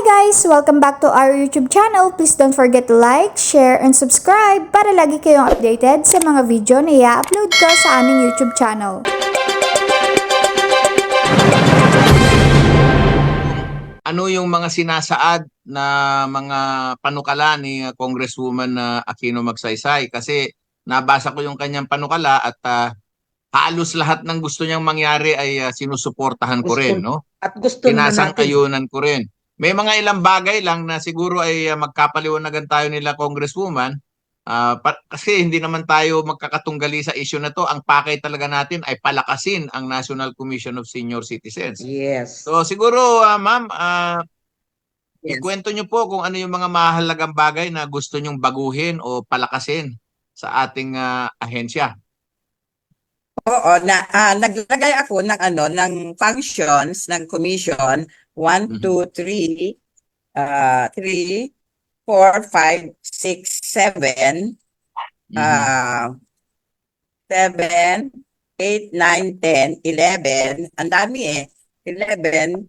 guys! Welcome back to our YouTube channel. Please don't forget to like, share, and subscribe para lagi kayong updated sa mga video na i-upload ko sa aming YouTube channel. ano yung mga sinasaad na mga panukala ni Congresswoman uh, Aquino Magsaysay kasi nabasa ko yung kanyang panukala at uh, halos lahat ng gusto niyang mangyari ay uh, sinusuportahan ko Gusto- rin no At gusto sinasang-ayunan ko rin may mga ilang bagay lang na siguro ay uh, magkapaliwanagan tayo nila Congresswoman pa- kasi hindi naman tayo magkakatunggali sa issue na to ang pakay talaga natin ay palakasin ang National Commission of Senior Citizens yes. So siguro uh, ma'am, ah, yes. ikwento niyo po kung ano yung mga mahalagang bagay na gusto niyong baguhin o palakasin sa ating ah, ahensya. Oo, na ah, naglagay ako ng ano ng functions ng commission 1 Mhm. 2 3 uh 3 4 5 6 7 Mhm. ah 7 8 9 10 11 ang dami eh 11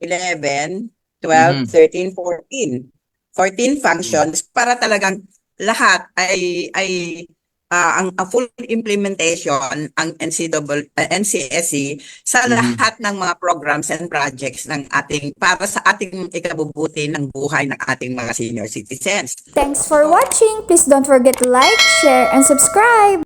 11 12 Mhm. 13 14 14 functions para talagang lahat ay ay ah, ang, ang full implementation ang NCAA, uh, NCSE sa Mhm. lahat ng mga programs and projects ng ating para sa ating ikabubuti ng buhay ng ating mga senior citizens. Thanks for watching! Please don't forget to like, share, and subscribe!